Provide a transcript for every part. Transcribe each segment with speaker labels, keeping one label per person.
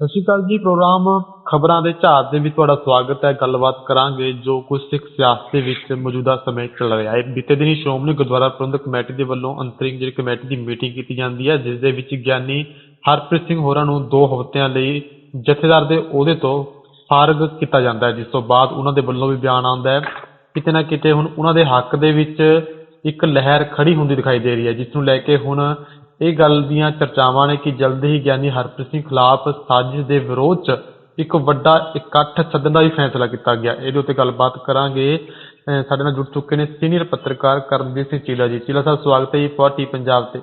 Speaker 1: ਸਤਿ ਸ਼੍ਰੀ ਅਕਾਲ ਜੀ, ਪ੍ਰੋਗਰਾਮ ਖਬਰਾਂ ਦੇ ਝਾਤ ਦੇ ਵਿੱਚ ਤੁਹਾਡਾ ਸਵਾਗਤ ਹੈ। ਗੱਲਬਾਤ ਕਰਾਂਗੇ ਜੋ ਕੁਝ ਸਿੱਖ ਸਿਆਸਤ ਦੇ ਵਿੱਚ ਮੌਜੂਦਾ ਸਮੇਂ ਚੱਲ ਰਿਹਾ ਹੈ। ਬੀਤੇ ਦਿਨੀ ਸ਼੍ਰੋਮਣੀ ਗੁਰਦੁਆਰਾ ਪ੍ਰਬੰਧਕ ਕਮੇਟੀ ਦੇ ਵੱਲੋਂ ਅੰਤਰਿਮ ਜਿਹੜੀ ਕਮੇਟੀ ਦੀ ਮੀਟਿੰਗ ਕੀਤੀ ਜਾਂਦੀ ਹੈ, ਜਿਸ ਦੇ ਵਿੱਚ ਗਿਆਨੀ ਹਰਪ੍ਰੀਤ ਸਿੰਘ ਹੋਰਾਂ ਨੂੰ ਦੋ ਹਫ਼ਤਿਆਂ ਲਈ ਜਥੇਦਾਰ ਦੇ ਅਹੁਦੇ ਤੋਂ ਫਾਰਗ ਕੀਤਾ ਜਾਂਦਾ ਹੈ। ਜਿਸ ਤੋਂ ਬਾਅਦ ਉਹਨਾਂ ਦੇ ਵੱਲੋਂ ਵੀ ਬਿਆਨ ਆਉਂਦਾ ਹੈ। ਕਿਤੇ ਨਾ ਕਿਤੇ ਹੁਣ ਉਹਨਾਂ ਦੇ ਹੱਕ ਦੇ ਵਿੱਚ ਇੱਕ ਲਹਿਰ ਖੜੀ ਹੁੰਦੀ ਦਿਖਾਈ ਦੇ ਰਹੀ ਹੈ, ਜਿਸ ਨੂੰ ਲੈ ਕੇ ਹੁਣ ਇਹ ਗੱਲ ਦੀਆਂ ਚਰਚਾਵਾਂ ਨੇ ਕਿ ਜਲਦ ਹੀ ਗਿਆਨੀ ਹਰਪ੍ਰੀਤ ਸਿੰਘ ਖਿਲਾਫ ਸਾਜ਼ਿਸ਼ ਦੇ ਵਿਰੋਧ 'ਚ ਇੱਕ ਵੱਡਾ ਇਕੱਠ ਸੱਦਣ ਦਾ ਵੀ ਫੈਸਲਾ ਕੀਤਾ ਗਿਆ। ਇਹਦੇ ਉੱਤੇ ਗੱਲਬਾਤ ਕਰਾਂਗੇ। ਸਾਡੇ ਨਾਲ ਜੁੜ ਚੁੱਕੇ ਨੇ ਸੀਨੀਅਰ ਪੱਤਰਕਾਰ ਕਰਮਜੀਤ ਸਿੰਘ ਚੀਲਾ ਜੀ। ਚੀਲਾ ਸਾਹਿਬ ਸਵਾਗਤ ਹੈ ਜੀ ਪਾਰਟੀ ਪੰਜਾਬ ਤੇ।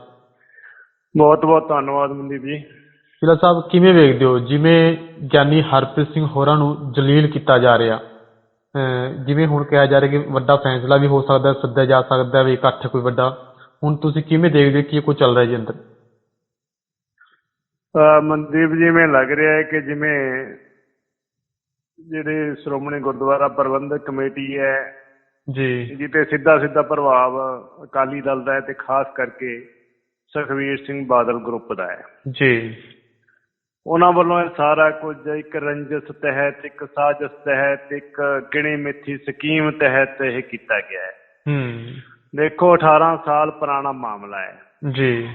Speaker 2: ਬਹੁਤ ਬਹੁਤ ਧੰਨਵਾਦ ਮਨਦੀਪ ਜੀ।
Speaker 1: ਚੀਲਾ ਸਾਹਿਬ ਕਿਵੇਂ ਵੇਖਦੇ ਹੋ? ਜਿਵੇਂ ਗਿਆਨੀ ਹਰਪ੍ਰੀਤ ਸਿੰਘ ਹੋਰਾਂ ਨੂੰ ਜਲੀਲ ਕੀਤਾ ਜਾ ਰਿਹਾ। ਜਿਵੇਂ ਹੁਣ ਕਿਹਾ ਜਾ ਰਿਹਾ ਕਿ ਵੱਡਾ ਫੈਸਲਾ ਵੀ ਹੋ ਸਕਦਾ ਸੱਦਿਆ ਜਾ ਸਕਦਾ ਵੀ ਇਕੱਠ ਕੋਈ ਵੱਡਾ। ਹੁਣ ਤੁਸੀਂ ਕਿਵੇਂ ਦੇਖਦੇ ਹੋ ਕਿ ਇਹ ਕੁਝ ਚੱਲ ਰਿਹਾ ਜੀ ਅੰਦਰ?
Speaker 2: ਅਹ ਮਨਦੀਪ ਜੀ ਮੈਨੂੰ ਲੱਗ ਰਿਹਾ ਹੈ ਕਿ ਜਿਵੇਂ ਜਿਹੜੇ ਸ਼੍ਰੋਮਣੀ ਗੁਰਦੁਆਰਾ ਪ੍ਰਬੰਧਕ ਕਮੇਟੀ ਹੈ
Speaker 1: ਜੀ।
Speaker 2: ਜਿੱਤੇ ਸਿੱਧਾ ਸਿੱਧਾ ਪ੍ਰਭਾਵ ਅਕਾਲੀ ਦਲ ਦਾ ਹੈ ਤੇ ਖਾਸ ਕਰਕੇ ਸੁਖਵੀਰ ਸਿੰਘ ਬਾਦਲ ਗਰੁੱਪ ਦਾ ਹੈ।
Speaker 1: ਜੀ।
Speaker 2: ਉਹਨਾਂ ਵੱਲੋਂ ਇਹ ਸਾਰਾ ਕੁਝ ਇੱਕ ਰੰਜਸ ਤਹਿਤ ਇੱਕ ਸਾਜ਼ਿਸ਼ ਤਹਿਤ ਇੱਕ ਗਿਣੀ ਮਿੱਥੀ ਸਕੀਮ ਤਹਿਤ ਇਹ ਕੀਤਾ ਗਿਆ ਹੈ।
Speaker 1: ਹੂੰ।
Speaker 2: ਦੇਖੋ 18 ਸਾਲ ਪੁਰਾਣਾ ਮਾਮਲਾ ਹੈ।
Speaker 1: ਜੀ।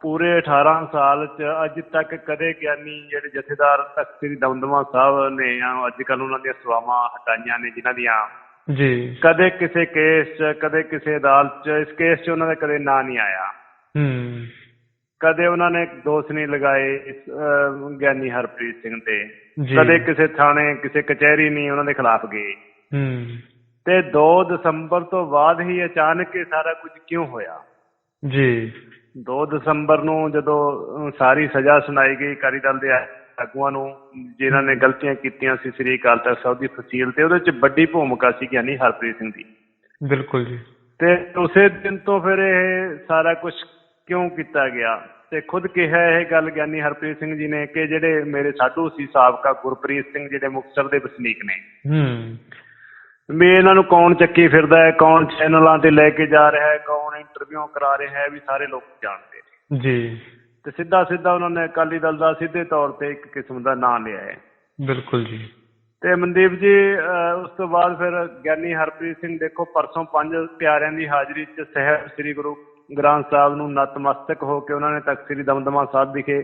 Speaker 2: ਪੂਰੇ 18 ਸਾਲ ਚ ਅੱਜ ਤੱਕ ਕਦੇ ਗਿਆਨੀ ਜਿਹੜੇ ਜਥੇਦਾਰ ਤਖਤ ਸ੍ਰੀ ਦਮਦਮਾ ਸਾਹਿਬ ਨੇ ਜਾਂ ਅੱਜ ਕੱਲ ਉਹਨਾਂ ਦੀਆਂ ਸੇਵਾਵਾਂ ਹਟਾਈਆਂ ਨੇ ਜਿਨ੍ਹਾਂ ਦੀਆਂ
Speaker 1: ਜੀ।
Speaker 2: ਕਦੇ ਕਿਸੇ ਕੇਸ ਚ ਕਦੇ ਕਿਸੇ ਅਦਾਲਤ ਚ ਇਸ ਕੇਸ ਚ ਉਹਨਾਂ ਦਾ ਕਦੇ ਨਾਂ ਨਹੀਂ ਆਇਆ।
Speaker 1: ਹੂੰ।
Speaker 2: ਕਦੇ ਉਹਨਾਂ ਨੇ ਦੋਸ਼ ਨਹੀਂ ਲਗਾਏ ਗਿਆਨੀ ਹਰਪ੍ਰੀਤ ਸਿੰਘ ਤੇ। ਕਦੇ ਕਿਸੇ ਥਾਣੇ ਕਿਸੇ ਕਚਹਿਰੀ ਨਹੀਂ ਉਹਨਾਂ ਦੇ ਖਿਲਾਫ ਗਏ।
Speaker 1: ਹੂੰ।
Speaker 2: ਤੇ 2 ਦਸੰਬਰ ਤੋਂ ਬਾਅਦ ਹੀ ਅਚਾਨਕ ਇਹ ਸਾਰਾ ਕੁਝ ਕਿਉਂ ਹੋਇਆ?
Speaker 1: ਜੀ।
Speaker 2: 2 ਦਸੰਬਰ ਨੂੰ ਜਦੋਂ ਸਾਰੀ ਸਜ਼ਾ ਸੁਣਾਈ ਗਈ ਅਕਾਲੀ ਦਲ ਦੇ ਆਗੂਆਂ ਨੂੰ ਜਿਨ੍ਹਾਂ ਨੇ ਗਲਤੀਆਂ ਕੀਤੀਆਂ ਸੀ ਸ੍ਰੀ ਅਕਾਲ ਤਖਤ ਸਾਹਿਬ ਦੀ ਫਸੀਲ ਤੇ ਉਹਦੇ ਚ ਵੱਡੀ ਭੂਮਿਕਾ ਸੀ ਗਿਆਨੀ ਹਰਪ੍ਰੀਤ ਸਿੰਘ ਦੀ।
Speaker 1: ਬਿਲਕੁਲ ਜੀ।
Speaker 2: ਤੇ ਉਸੇ ਦਿਨ ਤੋਂ ਫਿਰ ਇਹ ਸਾਰਾ ਕੁਝ ਕਿਉਂ ਕੀਤਾ ਗਿਆ? ਤੇ ਖੁਦ ਕਿਹਾ ਇਹ ਗੱਲ ਗਿਆਨੀ ਹਰਪ੍ਰੀਤ ਸਿੰਘ ਜੀ ਨੇ ਕਿ ਜਿਹੜੇ ਮੇਰੇ ਸਾਧੂ ਸੀ ਸਾਬਕਾ ਗੁਰਪ੍ਰੀਤ ਸਿੰਘ ਜਿਹੜੇ ਮੁਕਤਸਰ ਦੇ ਵਸਨੀਕ ਨੇ।
Speaker 1: ਹੂੰ।
Speaker 2: ਵੀ ਇਹਨਾਂ ਨੂੰ ਕੌਣ ਚੱਕੀ ਫਿਰਦਾ ਹੈ ਕੌਣ ਚੈਨਲਾਂ ਤੇ ਲੈ ਕੇ ਜਾ ਰਿਹਾ ਹੈ ਕੌਣ ਇੰਟਰਵਿਊ ਕਰਾ ਰਿਹਾ ਹੈ ਵੀ ਸਾਰੇ ਲੋਕ ਜਾਣਦੇ ਨੇ।
Speaker 1: ਜੀ।
Speaker 2: ਤੇ ਸਿੱਧਾ ਸਿੱਧਾ ਉਹਨਾਂ ਨੇ ਅਕਾਲੀ ਦਲ ਦਾ ਸਿੱਧੇ ਤੌਰ ਤੇ ਇੱਕ ਕਿਸਮ ਦਾ ਨਾਂ ਲਿਆ ਹੈ।
Speaker 1: ਬਿਲਕੁਲ ਜੀ।
Speaker 2: ਤੇ ਮਨਦੀਪ ਜੀ ਉਸ ਤੋਂ ਬਾਅਦ ਫਿਰ ਗਿਆਨੀ ਹਰਪ੍ਰੀਤ ਸਿੰਘ ਦੇਖੋ ਪਰਸੋਂ ਪੰਜ ਪਿਆਰਿਆਂ ਦੀ ਹਾਜ਼ਰੀ 'ਚ ਸਹਿਬ ਸ੍ਰੀ ਗੁਰੂ ਗ੍ਰੰਥ ਸਾਹਿਬ ਨੂੰ ਨਤਮਸਤਕ ਹੋ ਕੇ ਉਹਨਾਂ ਨੇ ਤਖਤ ਸ੍ਰੀ ਦਮਦਮਾ ਸਾਹਿਬ ਵਿਖੇ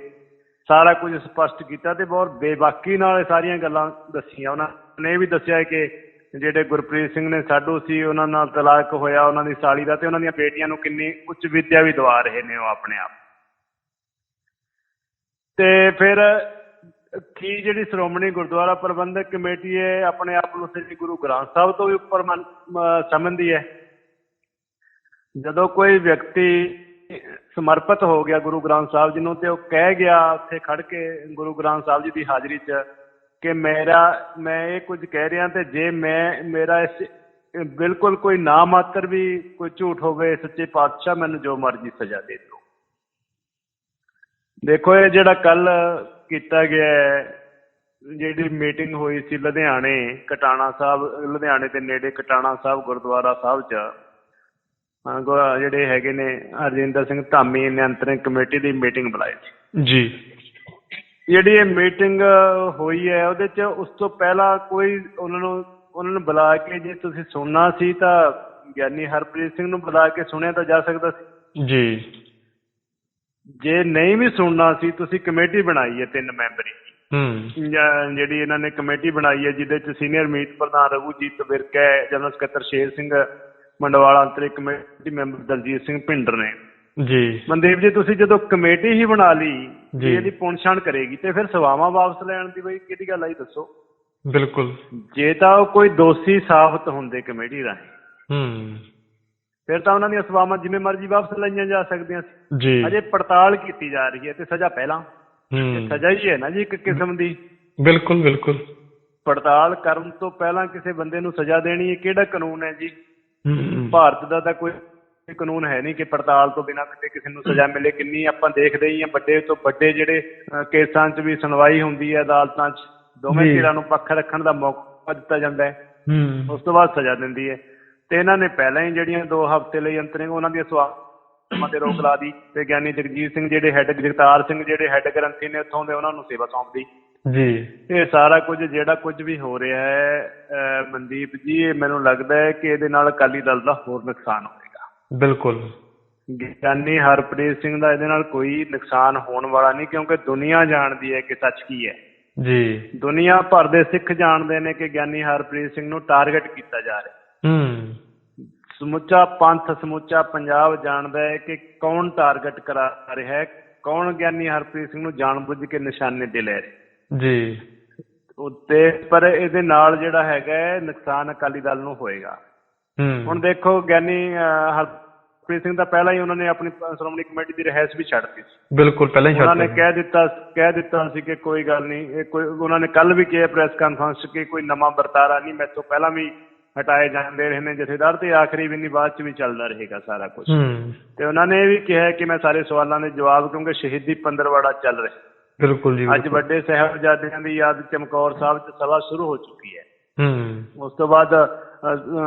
Speaker 2: ਸਾਰਾ ਕੁਝ ਸਪਸ਼ਟ ਕੀਤਾ ਤੇ ਬਹੁਤ ਬੇਬਾਕੀ ਨਾਲ ਇਹ ਸਾਰੀਆਂ ਗੱਲਾਂ ਦੱਸੀਆਂ। ਉਹਨਾਂ ਨੇ ਇਹ ਵੀ ਦੱਸਿਆ ਕਿ ਜਿਹੜੇ ਗੁਰਪ੍ਰੀਤ ਸਿੰਘ ਨੇ ਸਾਡੂ ਸੀ, ਉਹਨਾਂ ਨਾਲ ਤਲਾਕ ਹੋਇਆ, ਉਹਨਾਂ ਦੀ ਸਾਲੀ ਦਾ ਤੇ ਉਹਨਾਂ ਦੀਆਂ ਬੇਟੀਆਂ ਨੂੰ ਕਿੰਨੀ ਉੱਚ ਵਿੱਦਿਆ ਵੀ ਦਵਾ ਰਹੇ ਨੇ ਉਹ ਆਪਣੇ ਆਪ। ਤੇ ਫਿਰ ਕੀ ਜਿਹੜੀ ਸ਼੍ਰੋਮਣੀ ਗੁਰਦੁਆਰਾ ਪ੍ਰਬੰਧਕ ਕਮੇਟੀ ਹੈ, ਆਪਣੇ ਆਪ ਨੂੰ ਸ੍ਰੀ ਗੁਰੂ ਗ੍ਰੰਥ ਸਾਹਿਬ ਤੋਂ ਵੀ ਉੱਪਰ ਸਮਝਦੀ ਹੈ। ਜਦੋਂ ਕੋਈ ਵਿਅਕਤੀ ਸਮਰਪਿਤ ਹੋ ਗਿਆ ਗੁਰੂ ਗ੍ਰੰਥ ਸਾਹਿਬ ਜੀ ਨੂੰ ਤੇ ਉਹ ਕਹਿ ਗਿਆ, ਉੱਥੇ ਖੜ ਕੇ ਗੁਰੂ ਗ੍ਰੰਥ ਸਾਹਿਬ ਜੀ ਦੀ ਹਾਜ਼ਰੀ 'ਚ ਕਿ ਮੇਰਾ, ਮੈਂ ਇਹ ਕੁਝ ਕਹਿ ਰਿਹਾ ਤੇ ਜੇ ਮੈਂ, ਮੇਰਾ ਇਸ, ਬਿਲਕੁਲ ਕੋਈ ਨਾ ਮਾਤਰ ਵੀ ਕੋਈ ਝੂਠ ਹੋਵੇ, ਸੱਚੇ ਪਾਤਸ਼ਾਹ ਮੈਨੂੰ ਜੋ ਮਰਜ਼ੀ ਸਜ਼ਾ ਦੇ ਦਿਓ। ਦੇਖੋ, ਇਹ ਜਿਹੜਾ ਕੱਲ ਕੀਤਾ ਗਿਆ ਜਿਹੜੀ ਮੀਟਿੰਗ ਹੋਈ ਸੀ ਲੁਧਿਆਣੇ, ਕਟਾਣਾ ਸਾਹਿਬ, ਲੁਧਿਆਣੇ ਦੇ ਨੇੜੇ ਕਟਾਣਾ ਸਾਹਿਬ, ਗੁਰਦੁਆਰਾ ਸਾਹਿਬ 'ਚ ਜਿਹੜੇ ਹੈਗੇ ਨੇ ਹਰਜਿੰਦਰ ਸਿੰਘ ਧਾਮੀ ਨਿਯੰਤਰਣ ਕਮੇਟੀ ਦੀ ਮੀਟਿੰਗ ਬੁਲਾਈ ਸੀ।
Speaker 1: ਜੀ।
Speaker 2: ਜਿਹੜੀ ਇਹ ਮੀਟਿੰਗ ਹੋਈ ਹੈ ਉਹਦੇ 'ਚ ਉਸ ਤੋਂ ਪਹਿਲਾਂ ਕੋਈ ਉਹਨਾਂ ਨੂੰ ਉਹਨਾਂ ਨੂੰ ਬੁਲਾ ਕੇ ਜੇ ਤੁਸੀਂ ਸੁਣਨਾ ਸੀ ਤਾਂ ਗਿਆਨੀ ਹਰਪ੍ਰੀਤ ਸਿੰਘ ਨੂੰ ਬੁਲਾ ਕੇ ਸੁਣਿਆ ਤਾਂ ਜਾ ਸਕਦਾ ਸੀ।
Speaker 1: ਜੀ।
Speaker 2: ਜੇ ਨਹੀਂ ਵੀ ਸੁਣਨਾ ਸੀ ਤੁਸੀਂ ਕਮੇਟੀ ਬਣਾਈ ਹੈ ਤਿੰਨ ਮੈਂਬਰੀ
Speaker 1: ਹੂੰ।
Speaker 2: ਜਿਹੜੀ ਇਹਨਾਂ ਨੇ ਕਮੇਟੀ ਬਣਾਈ ਹੈ ਜਿਹਦੇ ਚ ਸੀਨੀਅਰ ਮੀਤ ਪ੍ਰਧਾਨ ਰਘੂਜੀਤ ਵਿਰਕ ਹੈ ਜਨਰਲ ਸਕੱਤਰ ਸ਼ੇਰ ਸਿੰਘ ਮੰਡਵਾਲਾ ਅੰਤਰਿਕ ਕਮੇਟੀ ਮੈਂਬਰ ਦਲਜੀਤ ਸਿੰਘ ਭਿੰਡਰ ਨੇ।
Speaker 1: ਜੀ।
Speaker 2: ਮਨਦੀਪ ਜੀ ਤੁਸੀਂ ਜਦੋਂ ਕਮੇਟੀ ਹੀ ਬਣਾ ਲਈ
Speaker 1: ਜੀ।
Speaker 2: ਇਹਦੀ ਪੁਣਛਾਣ ਕਰੇਗੀ ਤੇ ਫਿਰ ਸੇਵਾਵਾਂ ਵਾਪਸ ਲੈਣ ਦੀ ਬਈ ਕਿਹਦੀ ਗੱਲ ਆਈ ਦੱਸੋ?
Speaker 1: ਬਿਲਕੁਲ।
Speaker 2: ਜੇ ਤਾਂ ਉਹ ਕੋਈ ਦੋਸ਼ੀ ਸਾਬਤ ਹੁੰਦੇ ਕਮੇਟੀ ਰਾਹੀਂ।
Speaker 1: ਹੂੰ।
Speaker 2: ਫਿਰ ਤਾਂ ਉਹਨਾਂ ਦੀਆਂ ਸੇਵਾਵਾਂ ਜਿਵੇਂ ਮਰਜ਼ੀ ਵਾਪਸ ਲਈਆਂ ਜਾ ਸਕਦੀਆਂ ਸੀ।
Speaker 1: ਜੀ।
Speaker 2: ਅਜੇ ਪੜਤਾਲ ਕੀਤੀ ਜਾ ਰਹੀ ਹੈ ਤੇ ਸਜ਼ਾ ਪਹਿਲਾਂ।
Speaker 1: ਹੂੰ।
Speaker 2: ਸਜ਼ਾ ਹੀ ਹੈ ਨਾ ਜੀ ਇੱਕ ਕਿਸਮ ਦੀ।
Speaker 1: ਬਿਲਕੁਲ ਬਿਲਕੁਲ।
Speaker 2: ਪੜਤਾਲ ਕਰਨ ਤੋਂ ਪਹਿਲਾਂ ਕਿਸੇ ਬੰਦੇ ਨੂੰ ਸਜ਼ਾ ਦੇਣੀ ਇਹ ਕਿਹੜਾ ਕਾਨੂੰਨ ਹੈ ਜੀ?
Speaker 1: ਹੂੰ।
Speaker 2: ਭਾਰਤ ਦਾ ਤਾਂ ਕੋਈ ਕਾਨੂੰਨ ਹੈ ਨਹੀਂ ਕਿ ਪੜਤਾਲ ਤੋਂ ਬਿਨਾਂ ਕਿਤੇ ਕਿਸੇ ਨੂੰ ਸਜ਼ਾ ਮਿਲੇ ਕਿੰਨੀ ਆਪਾਂ ਦੇਖਦੇ ਹੀ ਆ ਵੱਡੇ ਤੋਂ ਵੱਡੇ ਜਿਹੜੇ ਕੇਸਾਂ 'ਚ ਵੀ ਸੁਣਵਾਈ ਹੁੰਦੀ ਹੈ ਅਦਾਲਤਾਂ 'ਚ ਦੋਵੇਂ। ਧਿਰਾਂ ਨੂੰ ਪੱਖ ਰੱਖਣ ਦਾ ਮੌਕਾ ਦਿੱਤਾ ਜਾਂਦਾ ਹੈ।
Speaker 1: ਹੂੰ।
Speaker 2: ਉਸ ਤੋਂ ਬਾਅਦ ਸਜ਼ਾ ਦਿੰਦੀ ਹੈ। ਤੇ ਇਹਨਾਂ ਨੇ ਪਹਿਲਾਂ ਹੀ ਜਿਹੜੀਆਂ 2 ਹਫ਼ਤੇ ਲਈ ਅੰਤਰਿੰਗ ਉਹਨਾਂ ਦੀਆਂ ਸਵਾ ਕੰਮਾਂ ਤੇ ਰੋਕ ਲਾ ਦੀ ਤੇ ਗਿਆਨੀ ਜਗਜੀਤ ਸਿੰਘ ਜਿਹੜੇ ਹੈੱਡ ਜਗਤਾਰ ਸਿੰਘ ਜਿਹੜੇ ਹੈੱਡ ਗ੍ਰੰਥੀ ਨੇ ਉੱਥੋਂ ਦੇ ਉਹਨਾਂ ਨੂੰ ਸੇਵਾ ਸੌਂਪਦੀ
Speaker 1: ਜੀ।
Speaker 2: ਇਹ ਸਾਰਾ ਕੁਝ ਜਿਹੜਾ ਕੁਝ ਵੀ ਹੋ ਰਿਹਾ ਹੈ ਮਨਦੀਪ ਜੀ ਇਹ ਮੈਨੂੰ ਲੱਗਦਾ ਹੈ ਕਿ ਇਹਦੇ ਨਾਲ ਅਕਾਲੀ ਦਲ ਦਾ ਹੋਰ ਨੁਕਸਾਨ ਹੋਵੇਗਾ
Speaker 1: ਬਿਲਕੁਲ।
Speaker 2: ਗਿਆਨੀ ਹਰਪ੍ਰੀਤ ਸਿੰਘ ਦਾ ਇਹਦੇ ਨਾਲ ਕੋਈ ਨੁਕਸਾਨ ਹੋਣ ਵਾਲਾ ਨਹੀਂ ਕਿਉਂਕਿ ਦੁਨੀਆ ਜਾਣਦੀ ਹੈ ਕਿ ਸੱਚ ਕੀ ਹੈ।
Speaker 1: ਜੀ।
Speaker 2: ਦੁਨੀਆ ਭਰ ਦੇ ਸਿੱਖ ਜਾਣਦੇ ਨੇ ਕਿ ਗਿਆਨੀ ਹਰਪ੍ਰੀਤ ਸਿੰਘ ਨੂੰ ਟਾਰਗੇਟ ਕੀਤਾ ਜਾ ਰਿਹਾ।
Speaker 1: ਹੂੰ।
Speaker 2: ਸਮੁੱਚਾ ਪੰਥ ਸਮੁੱਚਾ ਪੰਜਾਬ ਜਾਣਦਾ ਹੈ ਕਿ ਕੌਣ ਟਾਰਗੇਟ ਕਰਾ ਰਿਹਾ ਹੈ ਕੌਣ ਗਿਆਨੀ ਹਰਪ੍ਰੀਤ ਸਿੰਘ ਨੂੰ ਜਾਣਬੁੱਝ ਕੇ ਨਿਸ਼ਾਨੇ ਤੇ ਲੈ ਰਿਹਾ
Speaker 1: ਜੀ।
Speaker 2: ਉੱਤੇ ਪਰ ਇਹਦੇ ਨਾਲ ਜਿਹੜਾ ਹੈਗਾ ਨੁਕਸਾਨ ਅਕਾਲੀ ਦਲ ਨੂੰ ਹੋਏਗਾ। ਹੁਣ ਦੇਖੋ ਗਿਆਨੀ ਅਹ, ਹਰਪ੍ਰੀਤ ਸਿੰਘ ਤਾਂ ਪਹਿਲਾਂ ਹੀ ਉਹਨਾਂ ਨੇ ਆਪਣੀ ਸ਼੍ਰੋਮਣੀ ਕਮੇਟੀ ਦੀ ਰਹਿਸ ਵੀ ਛੱਡ ਦਿੱਤੀ ਸੀ।
Speaker 1: ਬਿਲਕੁਲ ਪਹਿਲਾਂ ਹੀ
Speaker 2: ਉਹਨਾਂ ਨੇ ਕਹਿ ਦਿੱਤਾ ਕਹਿ ਦਿੱਤਾ ਸੀ ਕਿ ਕੋਈ ਗੱਲ ਨਹੀਂ ਇਹ ਕੋਈ ਉਹਨਾਂ ਨੇ ਕੱਲ ਵੀ ਕਿਹਾ ਪ੍ਰੈਸ ਕਾਨਫਰੰਸ 'ਚ ਕਿ ਕੋਈ ਨਵਾਂ ਵਰਤਾਰਾ ਨਹੀਂ ਮੈਥੋਂ ਪਹਿਲਾਂ ਵੀ ਹਟਾਏ ਜਾਂਦੇ ਰਹੇ ਨੇ ਜਥੇਦਾਰ ਤੇ ਆਖਰੀ ਵੀ ਨਹੀਂ ਬਾਅਦ 'ਚ ਵੀ ਚੱਲਦਾ ਰਹੇਗਾ ਸਾਰਾ ਕੁਝ ਤੇ ਉਹਨਾਂ ਨੇ ਇਹ ਵੀ ਕਿਹਾ ਕਿ ਮੈਂ ਸਾਰੇ ਸਵਾਲਾਂ ਦੇ ਜਵਾਬ ਕਿਉਂਕਿ ਸ਼ਹੀਦੀ ਪੰਦਰਵਾੜਾ ਚੱਲ ਰਿਹਾ।
Speaker 1: ਬਿਲਕੁਲ ਜੀ
Speaker 2: ਅੱਜ। ਵੱਡੇ ਸਾਹਿਬਜ਼ਾਦਿਆਂ ਦੀ ਯਾਦ ਚਮਕੌਰ ਸਾਹਿਬ 'ਚ ਸਭਾ ਸ਼ੁਰੂ ਹੋ ਚੁੱਕੀ ਹੈ।
Speaker 1: ਹੂੰ।
Speaker 2: ਉਸ ਤੋਂ ਬਾਅਦ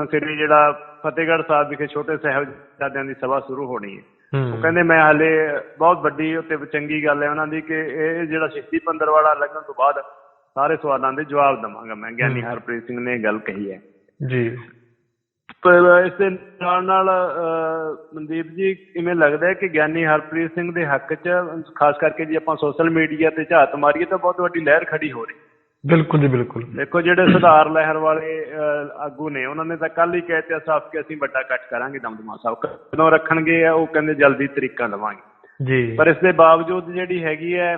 Speaker 2: ਸ੍ਰੀ ਜਿਹੜਾ ਫਤਿਹਗੜ੍ਹ ਸਾਹਿਬ ਵਿਖੇ ਛੋਟੇ ਸਾਹਿਬਜ਼ਾਦਿਆਂ ਦੀ ਸਭਾ ਸ਼ੁਰੂ ਹੋਣੀ ਹੈ। ਉਹ ਕਹਿੰਦੇ ਮੈਂ ਹਾਲੇ ਬਹੁਤ ਵੱਡੀ ਉੱਤੇ ਚੰਗੀ ਗੱਲ ਹੈ ਉਹਨਾਂ ਦੀ ਕਿ ਇਹ ਜਿਹੜਾ ਸ਼ਹੀਦੀ ਪੰਦਰਵਾੜਾ ਲੱਗਣ ਤੋਂ ਬਾਅਦ ਸਾਰੇ ਸਵਾਲਾਂ ਦੇ ਜਵਾਬ ਦਵਾਂਗਾ ਮੈਂ। ਗਿਆਨੀ। ਹਰਪ੍ਰੀਤ ਸਿੰਘ ਨੇ ਇਹ ਗੱਲ ਕਹੀ ਹੈ।
Speaker 1: ਜੀ।
Speaker 2: ਪਰ ਇਸ ਦੇ ਨਾਲ ਨਾਲ ਮਨਦੀਪ ਜੀ ਕਿਵੇਂ ਲੱਗਦਾ ਹੈ ਕਿ ਗਿਆਨੀ ਹਰਪ੍ਰੀਤ ਸਿੰਘ ਦੇ ਹੱਕ 'ਚ ਖਾਸ ਕਰਕੇ ਜੇ ਆਪਾਂ ਸੋਸ਼ਲ ਮੀਡੀਆ ਤੇ ਝਾਤ ਮਾਰੀਏ ਤਾਂ ਬਹੁਤ ਵੱਡੀ ਲਹਿਰ ਖੜੀ ਹੋ ਰਹੀ
Speaker 1: ਬਿਲਕੁਲ ਜੀ ਬਿਲਕੁਲ।
Speaker 2: ਦੇਖੋ ਜਿਹੜੇ ਸੁਧਾਰ ਲਹਿਰ ਵਾਲੇ ਆਗੂ ਨੇ ਉਹਨਾਂ ਨੇ ਤਾਂ ਕੱਲ ਹੀ ਕਹਿ ਦਿੱਤਾ ਸਾਫ਼ ਕਿ ਅਸੀਂ ਵੱਡਾ ਇਕੱਠ ਕਰਾਂਗੇ ਦਮਦਮਾ ਸਾਹਿਬ। ਕਦੋਂ ਰੱਖਣਗੇ ਆ ਉਹ ਕਹਿੰਦੇ ਜਲਦੀ ਤਰੀਕਾ ਲਵਾਂਗੇ
Speaker 1: ਜੀ।
Speaker 2: ਪਰ ਇਸ ਦੇ ਬਾਵਜੂਦ ਜਿਹੜੀ ਹੈਗੀ ਹੈ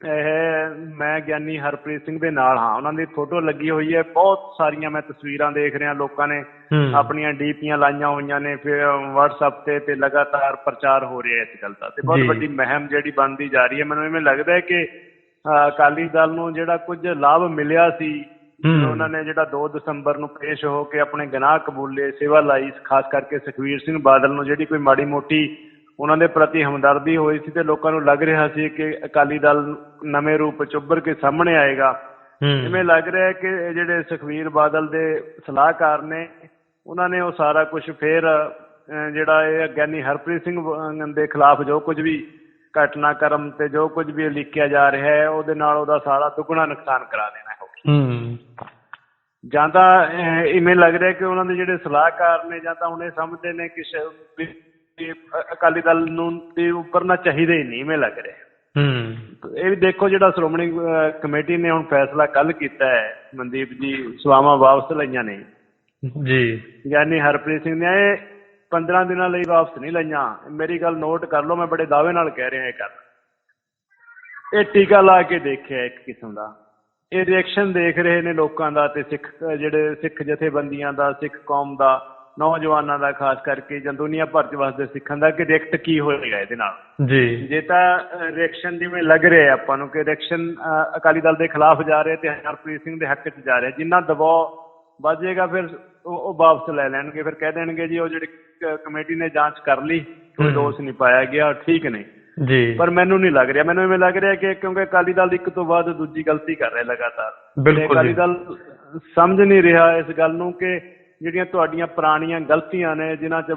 Speaker 2: ਇਹ ਮੈਂ ਗਿਆਨੀ ਹਰਪ੍ਰੀਤ ਸਿੰਘ ਦੇ ਨਾਲ ਹਾਂ। ਉਹਨਾਂ ਦੀ ਫੋਟੋ ਲੱਗੀ ਹੋਈ ਹੈ। ਬਹੁਤ ਸਾਰੀਆਂ ਮੈਂ ਤਸਵੀਰਾਂ ਦੇਖ ਰਿਹਾ ਲੋਕਾਂ ਨੇ ਆਪਣੀਆਂ ਡੀਪੀਆਂ ਲਾਈਆਂ ਹੋਈਆਂ ਨੇ ਫਿਰ WhatsApp ਤੇ ਤੇ ਲਗਾਤਾਰ ਪ੍ਰਚਾਰ ਹੋ ਰਿਹਾ ਇਸ ਗੱਲ ਦਾ। ਤੇ ਬਹੁਤ। ਵੱਡੀ ਮਹਿਮ ਜਿਹੜੀ ਬਣਦੀ ਜਾ ਰਹੀ ਹੈ ਮੈਨੂੰ ਇਵੇਂ ਲੱਗਦਾ ਹੈ ਕਿ ਅਕਾਲੀ ਦਲ ਨੂੰ ਜਿਹੜਾ ਕੁਝ ਲਾਭ ਮਿਲਿਆ ਸੀ। ਉਹਨਾਂ ਨੇ ਜਿਹੜਾ 2 ਦਸੰਬਰ ਨੂੰ ਪੇਸ਼ ਹੋ ਕੇ ਆਪਣੇ ਗੁਨਾਹ ਕਬੂਲੇ ਸੇਵਾ ਲਾਈ ਖਾਸ ਕਰਕੇ ਸੁਖਵੀਰ ਸਿੰਘ ਬਾਦਲ ਨੂੰ ਜਿਹੜੀ ਕੋਈ ਮਾੜੀ ਮੋਟੀ ਉਹਨਾਂ ਦੇ ਪ੍ਰਤੀ ਹਮਦਰਦੀ ਹੋਈ ਸੀ ਤੇ ਲੋਕਾਂ ਨੂੰ ਲੱਗ ਰਿਹਾ ਸੀ ਕਿ ਅਕਾਲੀ ਦਲ ਨਵੇਂ ਰੂਪ ਚ ਉੱਭਰ ਕੇ ਸਾਹਮਣੇ ਆਏਗਾ ਜਿਵੇਂ ਲੱਗ ਰਿਹਾ ਹੈ ਕਿ ਜਿਹੜੇ ਸੁਖਵੀਰ ਬਾਦਲ ਦੇ ਸਲਾਹਕਾਰ ਨੇ ਉਹਨਾਂ ਨੇ ਉਹ ਸਾਰਾ ਕੁਝ ਫੇਰ ਜਿਹੜਾ ਇਹ ਗਿਆਨੀ ਹਰਪ੍ਰੀਤ ਸਿੰਘ ਦੇ ਖਿਲਾਫ ਜੋ ਕੁਝ ਵੀ ਘਟਨਾਕ੍ਰਮ ਤੇ ਜੋ ਕੁਝ ਵੀ ਲਿਖਿਆ ਜਾ ਰਿਹਾ ਹੈ ਉਹਦੇ ਨਾਲ ਉਹਦਾ ਸਾਰਾ ਦੁੱਗਣਾ ਨੁਕਸਾਨ ਕਰਾ ਦੇਣਾ ਹੈ।
Speaker 1: ਹੂੰ।
Speaker 2: ਜਾਂ ਤਾਂ ਇਵੇਂ ਲੱਗ ਰਿਹਾ ਕਿ ਉਹਨਾਂ ਦੇ ਜਿਹੜੇ ਸਲਾਹਕਾਰ ਨੇ ਜਾਂ ਤਾਂ ਹੁਣ ਇਹ ਸਮਝਦੇ ਨੇ ਕਿ ਅਕਾਲੀ ਦਲ ਨੂੰ ਤੇ ਉੱਪਰ ਨਾ ਚਾਹੀਦੇ ਹੀ ਨਹੀਂ ਇਵੇਂ ਲੱਗ ਰਿਹਾ
Speaker 1: ਹੂੰ।
Speaker 2: ਇਹ ਵੀ ਦੇਖੋ ਜਿਹੜਾ ਸ਼੍ਰੋਮਣੀ ਕਮੇਟੀ ਨੇ ਹੁਣ ਫੈਸਲਾ ਕੱਲ ਕੀਤਾ ਹੈ ਮਨਦੀਪ ਜੀ ਸਵਾਵਾਂ ਵਾਪਸ ਲਈਆਂ ਨੇ।
Speaker 1: ਜੀ।
Speaker 2: ਯਾਨੀ ਹਰਪ੍ਰੀਤ ਸਿੰਘ ਨੇ 15 ਦਿਨਾਂ ਲਈ ਵਾਪਸ ਨਹੀਂ ਲਈਆਂ। ਮੇਰੀ ਗੱਲ ਨੋਟ ਕਰ ਲਓ ਮੈਂ ਬੜੇ ਦਾਅਵੇ ਨਾਲ ਕਹਿ ਰਿਹਾ ਇਹ ਗੱਲ। ਇਹ ਟੀਕਾ ਲਾ ਕੇ ਦੇਖਿਆ ਇੱਕ ਕਿਸਮ ਦਾ। ਇਹ ਰਿਐਕਸ਼ਨ ਦੇਖ ਰਹੇ ਨੇ ਲੋਕਾਂ ਦਾ ਤੇ ਸਿੱਖ ਜਿਹੜੇ ਸਿੱਖ ਜਥੇਬੰਦੀਆਂ ਦਾ ਸਿੱਖ ਕੌਮ ਦਾ ਨੌਜਵਾਨਾਂ ਦਾ ਖਾਸ ਕਰਕੇ ਜਾਂ ਦੁਨੀਆ ਭਰ ਚ ਵਸਦੇ ਸਿੱਖਾਂ ਦਾ ਕਿ ਰਿਐਕਟ ਕੀ ਹੋਏਗਾ ਇਹਦੇ ਨਾਲ।
Speaker 1: ਜੀ।
Speaker 2: ਜੇ ਤਾਂ ਰਿਐਕਸ਼ਨ ਜਿਵੇਂ ਲੱਗ ਰਿਹਾ ਆਪਾਂ ਨੂੰ ਕਿ ਰਿਐਕਸ਼ਨ ਅਕਾਲੀ ਦਲ ਦੇ ਖਿਲਾਫ ਜਾ ਰਿਹਾ ਤੇ ਹਰਪ੍ਰੀਤ ਸਿੰਘ ਦੇ ਹੱਕ 'ਚ ਜਾ ਰਿਹਾ। ਜਿੰਨਾ ਦਬਾਅ ਵੱਜੇਗਾ ਫਿਰ ਉਹ ਵਾਪਸ ਲੈ ਲੈਣਗੇ ਫਿਰ ਕਹਿ ਦੇਣਗੇ ਜੀ ਉਹ ਜਿਹੜੀ ਕਮੇਟੀ ਨੇ ਜਾਂਚ ਕਰ ਲਈ ਕੋਈ। ਦੋਸ਼ ਨਹੀਂ ਪਾਇਆ ਗਿਆ ਠੀਕ ਨੇ
Speaker 1: ਜੀ।
Speaker 2: ਪਰ ਮੈਨੂੰ ਨਹੀਂ ਲੱਗ ਰਿਹਾ ਮੈਨੂੰ ਐਵੇਂ ਲੱਗ ਰਿਹਾ ਕਿ ਕਿਉਂਕਿ ਅਕਾਲੀ ਦਲ ਇੱਕ ਤੋਂ ਬਾਅਦ ਦੂਜੀ ਗਲਤੀ ਕਰ ਰਿਹਾ ਲਗਾਤਾਰ।
Speaker 1: ਬਿਲਕੁਲ
Speaker 2: ਅਕਾਲੀ। ਦਲ ਸਮਝ ਨਹੀਂ ਰਿਹਾ ਇਸ ਗੱਲ ਨੂੰ ਕਿ ਜਿਹੜੀਆਂ ਤੁਹਾਡੀਆਂ ਪੁਰਾਣੀਆਂ ਗਲਤੀਆਂ ਨੇ ਜਿਨ੍ਹਾਂ 'ਚ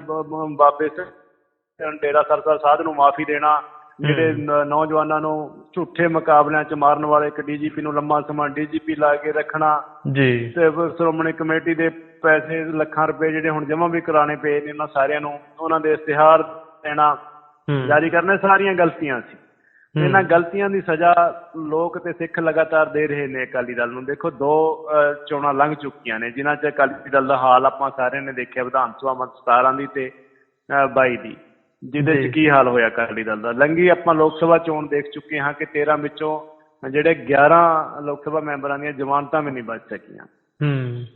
Speaker 2: ਬਾਬੇ ਸ- ਡੇਰਾ ਸਰਦਾਰ ਸਾਧ ਨੂੰ ਮਾਫੀ ਦੇਣਾ ਜਿਹੜੇ ਨੌਜਵਾਨਾਂ ਨੂੰ ਝੂਠੇ ਮੁਕਾਬਲਿਆਂ 'ਚ ਮਾਰਨ ਵਾਲੇ ਇੱਕ ਡੀਜੀਪੀ ਨੂੰ ਲੰਮਾ ਸਮਾਂ ਡੀਜੀਪੀ ਲਾ ਕੇ ਰੱਖਣਾ
Speaker 1: ਜੀ।
Speaker 2: ਤੇ ਸ਼੍ਰੋਮਣੀ ਕਮੇਟੀ ਦੇ ਪੈਸੇ ਲੱਖਾਂ ਰੁਪਏ ਜਿਹੜੇ ਹੁਣ ਜਮ੍ਹਾਂ ਵੀ ਕਰਾਣੇ ਪਏ ਨੇ ਉਹਨਾਂ ਸਾਰਿਆਂ ਨੂੰ ਉਹਨਾਂ ਦੇ ਇਸ਼ਤਿਹਾਰ ਦੇਣਾ ਜਾਰੀ ਕਰਨਾ ਸਾਰੀਆਂ ਗਲਤੀਆਂ ਸੀ। ਇਹਨਾਂ ਗਲਤੀਆਂ ਦੀ ਸਜ਼ਾ ਲੋਕ ਤੇ ਸਿੱਖ ਲਗਾਤਾਰ ਦੇ ਰਹੇ ਨੇ ਅਕਾਲੀ ਦਲ ਨੂੰ। ਦੇਖੋ ਦੋ ਚੋਣਾਂ ਲੰਘ ਚੁੱਕੀਆਂ ਨੇ ਜਿਨ੍ਹਾਂ 'ਚ ਅਕਾਲੀ ਦਲ ਦਾ ਹਾਲ ਆਪਾਂ ਸਾਰਿਆਂ ਨੇ ਦੇਖਿਆ ਵਿਧਾਨ ਸਭਾ ਮਤ 17 ਦੀ ਤੇ ਅਹ, 22 ਦੀ ਜਿਹਦੇ। 'ਚ ਕੀ ਹਾਲ ਹੋਇਆ ਅਕਾਲੀ ਦਲ ਦਾ? ਲੰਘੀ ਆਪਾਂ ਲੋਕ ਸਭਾ ਚੋਣ ਦੇਖ ਚੁੱਕੇ ਹਾਂ ਕਿ 13 ਵਿੱਚੋਂ ਜਿਹੜੇ 11 ਲੋਕ ਸਭਾ ਮੈਂਬਰਾਂ ਦੀਆਂ ਜ਼ਮਾਨਤਾਂ ਵੀ ਨਹੀਂ ਬਚ ਸਕੀਆਂ।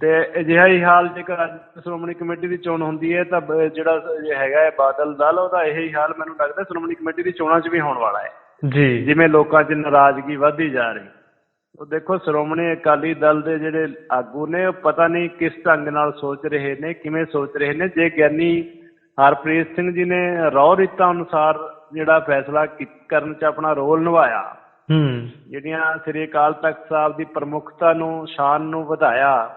Speaker 2: ਤੇ ਅਜਿਹਾ ਹੀ ਹਾਲ ਜੇਕਰ ਅੱਜ ਸ਼੍ਰੋਮਣੀ ਕਮੇਟੀ ਦੀ ਚੋਣ ਹੁੰਦੀ ਹੈ ਤਾਂ ਜਿਹੜਾ ਹੈਗਾ ਹੈ ਬਾਦਲ ਦਲ ਉਹਦਾ ਇਹ ਹੀ ਹਾਲ ਮੈਨੂੰ ਲੱਗਦਾ ਸ਼੍ਰੋਮਣੀ ਕਮੇਟੀ ਦੀ ਚੋਣਾਂ 'ਚ ਵੀ ਹੋਣ ਵਾਲਾ ਹੈ।
Speaker 1: ਜੀ।
Speaker 2: ਜਿਵੇਂ ਲੋਕਾਂ 'ਚ ਨਾਰਾਜ਼ਗੀ ਵੱਧਦੀ ਜਾ ਰਹੀ। ਉਹ ਦੇਖੋ ਸ਼੍ਰੋਮਣੀ ਅਕਾਲੀ ਦਲ ਦੇ ਜਿਹੜੇ ਆਗੂ ਨੇ ਉਹ ਪਤਾ ਨਹੀਂ ਕਿਸ ਢੰਗ ਨਾਲ ਸੋਚ ਰਹੇ ਨੇ ਕਿਵੇਂ ਸੋਚ ਰਹੇ ਨੇ। ਜੇ ਗਿਆਨੀ ਹਰਪ੍ਰੀਤ ਸਿੰਘ ਜੀ ਨੇ ਰੌ ਰੀਤਾਂ ਅਨੁਸਾਰ ਜਿਹੜਾ ਫੈਸਲਾ ਕਰਨ 'ਚ ਆਪਣਾ ਰੋਲ ਨਿਭਾਇਆ ਜਿਹੜੀਆਂ ਸ੍ਰੀ ਅਕਾਲ ਤਖਤ ਸਾਹਿਬ ਦੀ ਪ੍ਰਮੁੱਖਤਾ ਨੂੰ ਸ਼ਾਨ ਨੂੰ ਵਧਾਇਆ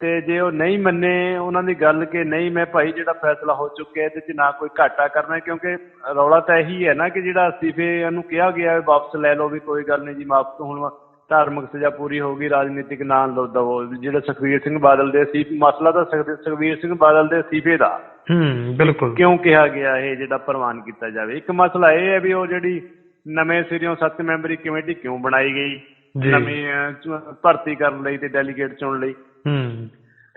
Speaker 2: ਤੇ ਜੇ ਉਹ ਨਹੀਂ ਮੰਨੇ ਉਹਨਾਂ ਦੀ ਗੱਲ ਕਿ ਨਹੀਂ ਮੈਂ ਭਾਈ ਜਿਹੜਾ ਫੈਸਲਾ ਹੋ ਚੁੱਕਿਆ ਇਹਦੇ 'ਚ ਨਾ ਕੋਈ ਘਾਟਾ ਕਰਨਾ ਕਿਉਂਕਿ ਰੌਲਾ ਤਾਂ ਇਹੀ ਹੈ ਨਾ ਕਿ ਜਿਹੜਾ ਅਸਤੀਫੇ ਨੂੰ ਕਿਹਾ ਗਿਆ ਵਾਪਸ ਲੈ ਲਓ ਵੀ ਕੋਈ ਗੱਲ ਨਹੀਂ ਜੀ ਮਾਫ ਹੁਣ ਧਾਰਮਿਕ ਸਜ਼ਾ ਪੂਰੀ ਹੋ ਗਈ ਰਾਜਨੀਤਿਕ ਨਾਂ ਲਓ ਦਵੋ। ਜਿਹੜਾ ਸੁਖਬੀਰ ਸਿੰਘ ਬਾਦਲ ਦੇ ਸੀ ਮਸਲਾ ਤਾਂ ਸੁਖ- ਸੁਖਬੀਰ ਸਿੰਘ ਬਾਦਲ ਦੇ ਅਸਤੀਫੇ ਦਾ।
Speaker 1: ਹੂੰ ਬਿਲਕੁਲ।
Speaker 2: ਕਿਉਂ ਕਿਹਾ ਗਿਆ ਇਹ ਜਿਹੜਾ ਪ੍ਰਵਾਨ ਕੀਤਾ ਜਾਵੇ? ਇੱਕ ਮਸਲਾ ਇਹ ਹੈ ਵੀ ਉਹ ਜਿਹੜੀ ਨਵੇਂ ਸਿਰਿਓਂ ਸੱਤ ਮੈਂਬਰੀ ਕਮੇਟੀ ਕਿਉਂ ਬਣਾਈ ਗਈ। ਨਵੀਂ ਭਰਤੀ ਕਰਨ ਲਈ ਤੇ ਡੈਲੀਗੇਟ ਚੁਣਨ ਲਈ।
Speaker 1: ਹੂੰ।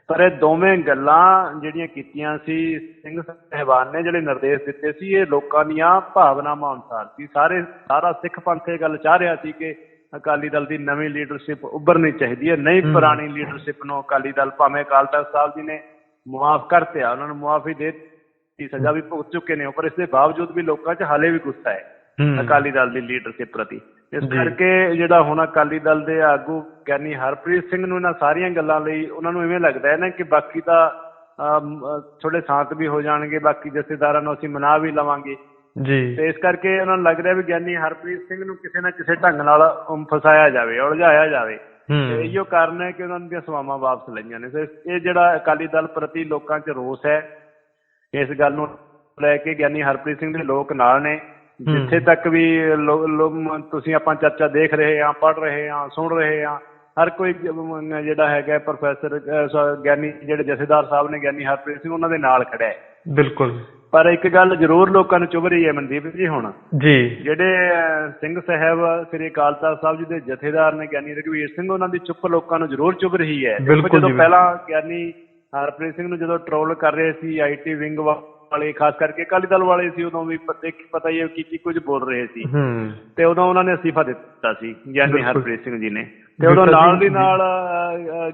Speaker 2: ਪਰ ਇਹ ਦੋਵੇਂ ਗੱਲਾਂ ਜਿਹੜੀਆਂ ਕੀਤੀਆਂ ਸੀ ਸਿੰਘ ਸਹਿਬਾਨ ਨੇ ਜਿਹੜੇ ਨਿਰਦੇਸ਼ ਦਿੱਤੇ ਸੀ ਇਹ ਲੋਕਾਂ ਦੀਆਂ ਭਾਵਨਾਵਾਂ ਅਨੁਸਾਰ ਸੀ। ਸਾਰੇ ਸਾਰਾ ਸਿੱਖ ਪੰਥ ਇਹ ਗੱਲ ਚਾਹ ਰਿਹਾ ਸੀ ਕਿ ਅਕਾਲੀ ਦਲ ਦੀ ਨਵੀਂ ਲੀਡਰਸ਼ਿਪ ਉੱਭਰਨੀ ਚਾਹੀਦੀ ਹੈ। ਨਹੀਂ। ਪੁਰਾਣੀ ਲੀਡਰਸ਼ਿਪ ਨੂੰ ਅਕਾਲੀ ਦਲ ਭਾਵੇਂ ਅਕਾਲ ਤਖਤ ਸਾਹਿਬ ਜੀ ਨੇ ਮੁਆਫ ਕਰਤਿਆ ਉਹਨਾਂ ਨੂੰ ਮੁਆਫੀ ਦੇ ਦਿੱਤੀ ਸਜ਼ਾ ਵੀ ਭੁਗਤ ਚੁੱਕੇ ਨੇ। ਪਰ ਇਸ ਦੇ ਬਾਵਜੂਦ ਵੀ ਲੋਕਾਂ 'ਚ ਹਾਲੇ ਵੀ ਗੁੱਸਾ ਹੂੰ। ਅਕਾਲੀ ਦਲ ਦੀ ਲੀਡਰਸ਼ਿਪ ਪ੍ਰਤੀ। ਇਸ। ਕਰਕੇ ਜਿਹੜਾ ਹੁਣ ਅਕਾਲੀ ਦਲ ਦੇ ਆਗੂ ਗਿਆਨੀ ਹਰਪ੍ਰੀਤ ਸਿੰਘ ਨੂੰ ਇਹਨਾਂ ਸਾਰੀਆਂ ਗੱਲਾਂ ਲਈ ਉਹਨਾਂ ਨੂੰ ਇਵੇਂ ਲੱਗਦਾ ਹੈ ਨਾ ਕਿ ਬਾਕੀ ਤਾਂ ਥੋੜੇ ਸ਼ਾਂਤ ਵੀ ਹੋ ਜਾਣਗੇ ਬਾਕੀ ਜਥੇਦਾਰਾਂ ਨੂੰ ਅਸੀਂ ਮਨਾ ਵੀ ਲਵਾਂਗੇ।
Speaker 1: ਜੀ।
Speaker 2: ਤੇ ਇਸ ਕਰਕੇ ਉਹਨਾਂ ਨੂੰ ਲੱਗ ਰਿਹਾ ਵੀ ਗਿਆਨੀ ਹਰਪ੍ਰੀਤ ਸਿੰਘ ਨੂੰ ਕਿਸੇ ਨਾ ਕਿਸੇ ਢੰਗ ਨਾਲ ਫਸਾਇਆ ਜਾਵੇ ਉਲਝਾਇਆ ਜਾਵੇ। ਤੇ ਇਹੋ ਕਾਰਨ ਹੈ ਕਿ ਉਹਨਾਂ ਦੀਆਂ ਸਵਾਵਾਂ ਵਾਪਸ ਲਈਆਂ ਨੇ। ਸੋ ਇਹ ਜਿਹੜਾ ਅਕਾਲੀ ਦਲ ਪ੍ਰਤੀ ਲੋਕਾਂ 'ਚ ਰੋਸ ਹੈ ਇਸ ਗੱਲ ਨੂੰ ਲੈ ਕੇ ਗਿਆਨੀ ਹਰਪ੍ਰੀਤ ਸਿੰਘ ਦੇ ਲੋਕ ਨਾਲ ਨੇ। ਜਿੱਥੇ ਤੱਕ ਵੀ ਤੁਸੀਂ ਆਪਾਂ ਚਰਚਾ ਦੇਖ ਰਹੇ ਹਾਂ ਪੜ੍ਹ ਰਹੇ ਹਾਂ ਸੁਣ ਰਹੇ ਹਾਂ ਹਰ ਕੋਈ ਜਿਹੜਾ ਹੈਗਾ ਪ੍ਰੋਫੈਸਰ ਗਿਆਨੀ ਜਿਹੜੇ ਜਥੇਦਾਰ ਸਾਹਿਬ ਨੇ ਗਿਆਨੀ ਹਰਪ੍ਰੀਤ ਸਿੰਘ ਉਹਨਾਂ ਦੇ ਨਾਲ ਖੜਾ ਹੈ।
Speaker 1: ਬਿਲਕੁਲ।
Speaker 2: ਪਰ ਇੱਕ ਗੱਲ ਜ਼ਰੂਰ ਲੋਕਾਂ ਨੂੰ ਚੁਭ ਰਹੀ ਹੈ ਮਨਦੀਪ ਜੀ ਹੁਣ।
Speaker 1: ਜੀ।
Speaker 2: ਜਿਹੜੇ ਸਿੰਘ ਸਾਹਿਬ ਸ੍ਰੀ ਅਕਾਲ ਤਖਤ ਸਾਹਿਬ ਜੀ ਦੇ ਜਥੇਦਾਰ ਨੇ ਗਿਆਨੀ ਰਘਵੀਰ ਸਿੰਘ ਉਹਨਾਂ ਦੀ ਚੁੱਪ ਲੋਕਾਂ ਨੂੰ ਜ਼ਰੂਰ ਚੁਭ ਰਹੀ ਹੈ। ਜਦੋਂ ਪਹਿਲਾਂ ਗਿਆਨੀ ਹਰਪ੍ਰੀਤ ਸਿੰਘ ਨੂੰ ਜਦੋਂ ਟਰੋਲ ਕਰ ਰਹੇ ਸੀ ਆਈਟੀ ਵਿੰਗ ਵਾਲੇ ਖਾਸ ਕਰਕੇ ਅਕਾਲੀ ਦਲ ਵਾਲੇ ਸੀ ਉਦੋਂ ਵੀ ਪਤਾ ਪਤਾ ਹੀ ਕੀ ਕੀ ਕੁਝ ਬੋਲ ਰਹੇ ਸੀ। ਤੇ ਉਦੋਂ ਉਹਨਾਂ ਨੇ ਅਸਤੀਫਾ ਦਿੱਤਾ ਸੀ ਗਿਆਨੀ। ਹਰਪ੍ਰੀਤ ਸਿੰਘ ਜੀ ਨੇ। ਤੇ ਉਦੋਂ ਨਾਲ ਦੀ ਨਾਲ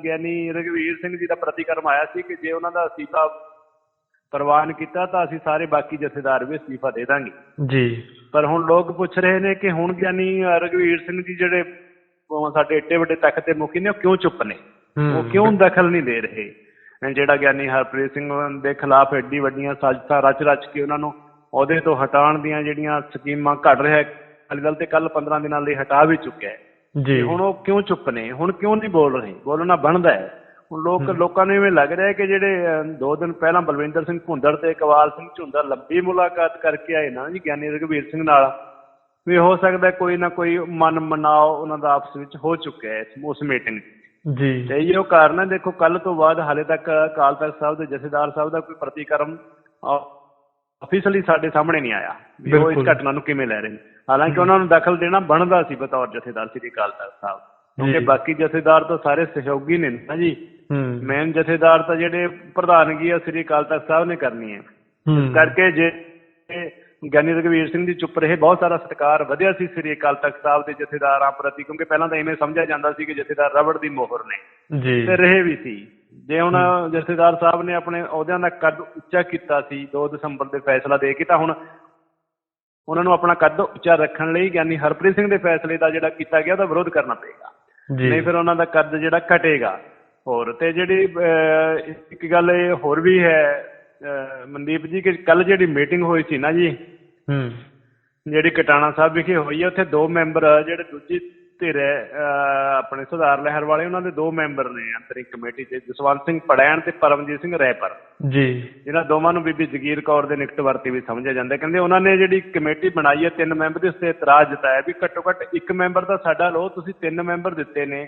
Speaker 2: ਗਿਆਨੀ ਰਘਵੀਰ ਸਿੰਘ ਜੀ ਦਾ ਪ੍ਰਤੀਕਰਮ ਆਇਆ ਸੀ ਕਿ ਜੇ ਉਹਨਾਂ ਦਾ ਅਸਤੀਫਾ ਪ੍ਰਵਾਨ ਕੀਤਾ ਤਾਂ ਅਸੀਂ ਸਾਰੇ ਬਾਕੀ ਜਥੇਦਾਰ ਵੀ ਅਸਤੀਫਾ ਦੇ ਦਾਂਗੇ।
Speaker 1: ਜੀ।
Speaker 2: ਪਰ ਹੁਣ ਲੋਕ ਪੁੱਛ ਰਹੇ ਨੇ ਕਿ ਹੁਣ ਗਿਆਨੀ ਅਹ, ਰਘਵੀਰ ਸਿੰਘ ਜੀ ਜਿਹੜੇ ਸਾਡੇ ਏਡੇ ਵੱਡੇ ਤਖਤ ਦੇ ਮੁਖੀ ਨੇ ਉਹ ਕਿਉਂ ਚੁੱਪ ਨੇ? ਉਹ ਕਿਉਂ ਦਖਲ ਨਹੀਂ ਦੇ ਰਹੇ? ਜਿਹੜਾ ਗਿਆਨੀ ਹਰਪ੍ਰੀਤ ਸਿੰਘ ਦੇ ਖਿਲਾਫ ਐਡੀ ਵੱਡੀਆਂ ਸਾਜ਼ਿਸ਼ਾਂ ਰਚ-ਰਚ ਕੇ ਉਹਨਾਂ ਨੂੰ ਅਹੁਦੇ ਤੋਂ ਹਟਾਉਣ ਦੀਆਂ ਜਿਹੜੀਆਂ ਸਕੀਮਾਂ ਘੜ ਰਿਹਾ ਹੈ ਅਕਾਲੀ ਦਲ ਤੇ ਕੱਲ 15 ਦਿਨਾਂ ਲਈ ਹਟਾ ਵੀ ਚੁੱਕਿਆ ਹੈ।
Speaker 1: ਜੀ।
Speaker 2: ਤੇ ਹੁਣ ਉਹ ਕਿਉਂ ਚੁੱਪ ਨੇ? ਹੁਣ ਕਿਉਂ ਨਹੀਂ ਬੋਲ ਰਹੇ? ਬੋਲਣਾ ਬਣਦਾ ਹੈ। ਹੁਣ ਲੋਕ ਲੋਕਾਂ ਨੂੰ ਇਵੇਂ ਲੱਗ ਰਿਹਾ ਹੈ ਕਿ ਜਿਹੜੇ ਦੋ ਦਿਨ ਪਹਿਲਾਂ ਬਲਵਿੰਦਰ ਸਿੰਘ ਭੁੰਦੜ ਤੇ ਇਕਬਾਲ ਸਿੰਘ ਝੁੰਦਾ ਲੰਬੀ ਮੁਲਾਕਾਤ ਕਰਕੇ ਆਏ ਨਾ ਜੀ ਗਿਆਨੀ ਰਘਵੀਰ ਸਿੰਘ ਨਾਲ ਵੀ ਹੋ ਸਕਦਾ ਕੋਈ ਨਾ ਕੋਈ ਮਨ ਮਨਾਓ ਉਹਨਾਂ ਦਾ ਆਪਸ ਵਿੱਚ ਹੋ ਚੁੱਕਿਆ ਹੈ ਉਸ ਮੀਟਿੰਗ 'ਚ।
Speaker 1: ਜੀ।
Speaker 2: ਤੇ ਇਹੋ ਕਾਰਨ ਹੈ ਦੇਖੋ ਕੱਲ ਤੋਂ ਬਾਅਦ ਹਾਲੇ ਤੱਕ ਅਕਾਲ ਤਖਤ ਸਾਹਿਬ ਦੇ ਜਥੇਦਾਰ ਸਾਹਿਬ ਦਾ ਕੋਈ ਪ੍ਰਤੀਕਰਮ ਅਫੀਸ਼ੀਅਲੀ ਸਾਡੇ ਸਾਹਮਣੇ ਨਹੀਂ ਆਇਆ ਵੀ ਉਹ ਇਸ। ਘਟਨਾ ਨੂੰ ਕਿਵੇਂ ਲੈ ਰਹੇ ਨੇ। ਹਾਲਾਂਕਿ ਉਹਨਾਂ ਨੂੰ ਦਖਲ ਦੇਣਾ ਬਣਦਾ ਸੀ ਬਤੌਰ ਜਥੇਦਾਰ ਸ੍ਰੀ ਅਕਾਲ ਤਖਤ ਸਾਹਿਬ। ਕਿਉਂਕਿ। ਬਾਕੀ ਜਥੇਦਾਰ ਤਾਂ ਸਾਰੇ ਸਹਿਯੋਗੀ ਨੇ ਨਾ ਜੀ। ਮੇਨ ਜਥੇਦਾਰ ਤਾਂ ਜਿਹੜੇ ਪ੍ਰਧਾਨਗੀ ਆ ਸ੍ਰੀ ਅਕਾਲ ਤਖਤ ਸਾਹਿਬ ਨੇ ਕਰਨੀ ਹੈ।
Speaker 1: ਹੂੰ।
Speaker 2: ਕਰਕੇ ਜੇ ਗਿਆਨੀ ਰਘਵੀਰ ਸਿੰਘ ਜੀ ਚੁੱਪ ਰਹੇ ਬਹੁਤ ਸਾਰਾ ਸਤਿਕਾਰ ਵਧਿਆ ਸੀ ਸ੍ਰੀ ਅਕਾਲ ਤਖਤ ਸਾਹਿਬ ਦੇ ਜਥੇਦਾਰਾਂ ਪ੍ਰਤੀ ਕਿਉਂਕਿ ਪਹਿਲਾਂ ਤਾਂ ਇਵੇਂ ਸਮਝਿਆ ਜਾਂਦਾ ਸੀ ਕਿ ਜਥੇਦਾਰ ਰਬੜ ਦੀ ਮੋਹਰ ਨੇ।
Speaker 1: ਜੀ।
Speaker 2: ਤੇ ਰਹੇ ਵੀ ਸੀ। ਜੇ ਹੁਣ ਜਥੇਦਾਰ ਸਾਹਿਬ ਨੇ ਆਪਣੇ ਅਹੁਦਿਆਂ ਦਾ ਕੱਦ ਉੱਚਾ ਕੀਤਾ ਸੀ 2 ਦਸੰਬਰ ਦੇ ਫੈਸਲਾ ਦੇ ਕੇ ਤਾਂ ਹੁਣ ਉਹਨਾਂ ਨੂੰ ਆਪਣਾ ਕੱਦ ਉੱਚਾ ਰੱਖਣ ਲਈ ਗਿਆਨੀ ਹਰਪ੍ਰੀਤ ਸਿੰਘ ਦੇ ਫੈਸਲੇ ਦਾ ਜਿਹੜਾ ਕੀਤਾ ਗਿਆ ਉਹਦਾ ਵਿਰੋਧ ਕਰਨਾ ਪਏਗਾ। ਨਹੀਂ ਫਿਰ ਉਹਨਾਂ ਦਾ ਕੱਦ ਜਿਹੜਾ ਘਟੇਗਾ ਹੋਰ। ਤੇ ਜਿਹੜੀ ਇੱਕ ਗੱਲ ਇਹ ਹੋਰ ਵੀ ਹੈ ਮਨਦੀਪ ਜੀ ਕਿ ਕੱਲ ਜਿਹੜੀ ਮੀਟਿੰਗ ਹੋਈ ਸੀ ਨਾ ਜੀ
Speaker 1: ਹੂੰ।
Speaker 2: ਜਿਹੜੀ ਕਟਾਣਾ ਸਾਹਿਬ ਵਿਖੇ ਹੋਈ ਹੈ ਉੱਥੇ ਦੋ ਮੈਂਬਰ ਜਿਹੜੇ ਦੂਜੀ ਧਿਰ ਆਪਣੇ ਸੁਧਾਰ ਲਹਿਰ ਵਾਲੇ ਉਹਨਾਂ ਦੇ ਦੋ ਮੈਂਬਰ ਨੇ ਅੰਤਰਿਮ ਕਮੇਟੀ ਤੇ ਜਸਵੰਤ ਸਿੰਘ ਪੜੈਣ ਤੇ ਪਰਮਜੀਤ ਸਿੰਘ ਰੈਪਰ।
Speaker 1: ਜੀ।
Speaker 2: ਜਿਹਨਾਂ ਦੋਵਾਂ ਨੂੰ ਬੀਬੀ ਜਗੀਰ ਕੌਰ ਦੇ ਨਿਕਟ ਵਰਤੀ ਵੀ ਸਮਝਿਆ ਜਾਂਦਾ। ਕਹਿੰਦੇ ਉਹਨਾਂ ਨੇ ਜਿਹੜੀ ਕਮੇਟੀ ਬਣਾਈ ਹੈ ਤਿੰਨ ਮੈਂਬਰ ਦੇ ਉੱਤੇ ਇਤਰਾਜ਼ ਜਤਾਇਆ ਵੀ ਘੱਟੋ ਘੱਟ ਇੱਕ ਮੈਂਬਰ ਤਾਂ ਸਾਡਾ ਲਓ ਤੁਸੀਂ ਤਿੰਨ ਮੈਂਬਰ ਦਿੱਤੇ ਨੇ।